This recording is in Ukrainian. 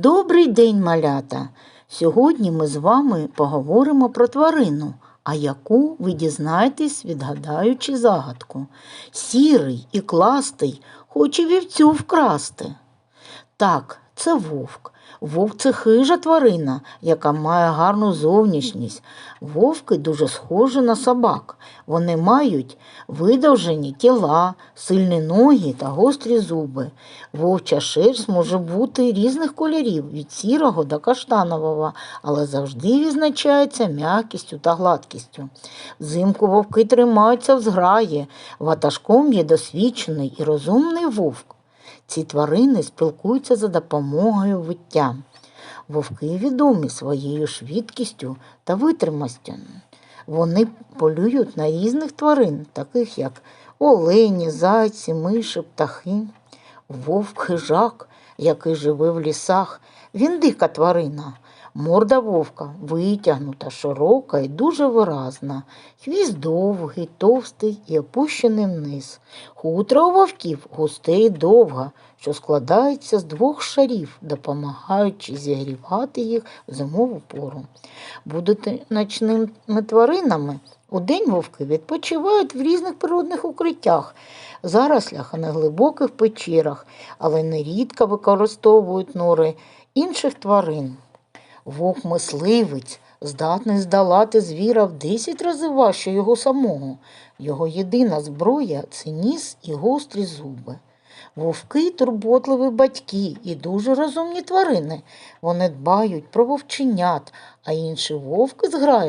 Добрий день, малята! Сьогодні ми з вами поговоримо про тварину, а яку ви дізнаєтесь, відгадаючи загадку. Сірий і кластий хоче вівцю вкрасти. Так, це вовк. Вовк це хижа тварина, яка має гарну зовнішність. Вовки дуже схожі на собак. Вони мають видовжені тіла, сильні ноги та гострі зуби. Вовча шерсть може бути різних кольорів від сірого до каштанового, але завжди відзначається м'якістю та гладкістю. Взимку вовки тримаються в зграї, ватажком є досвідчений і розумний вовк. Ці тварини спілкуються за допомогою виття. Вовки відомі своєю швидкістю та витримастю. Вони полюють на різних тварин, таких як олені, зайці, миші, птахи. Вовк хижак, який живе в лісах, він дика тварина. Морда вовка витягнута, широка і дуже виразна. Хвіст довгий, товстий і опущений вниз. Хутро у вовків густе і довге, що складається з двох шарів, допомагаючи зігрівати їх в зимову пору. Будете ночними тваринами. Удень вовки відпочивають в різних природних укриттях, зарослях, на глибоких печерах, але нерідко використовують нори інших тварин. Вовк мисливець здатний здолати звіра в 10 разів важче його самого. Його єдина зброя це ніс і гострі зуби. Вовки турботливі батьки і дуже розумні тварини. Вони дбають про вовченят, а інші вовки зграють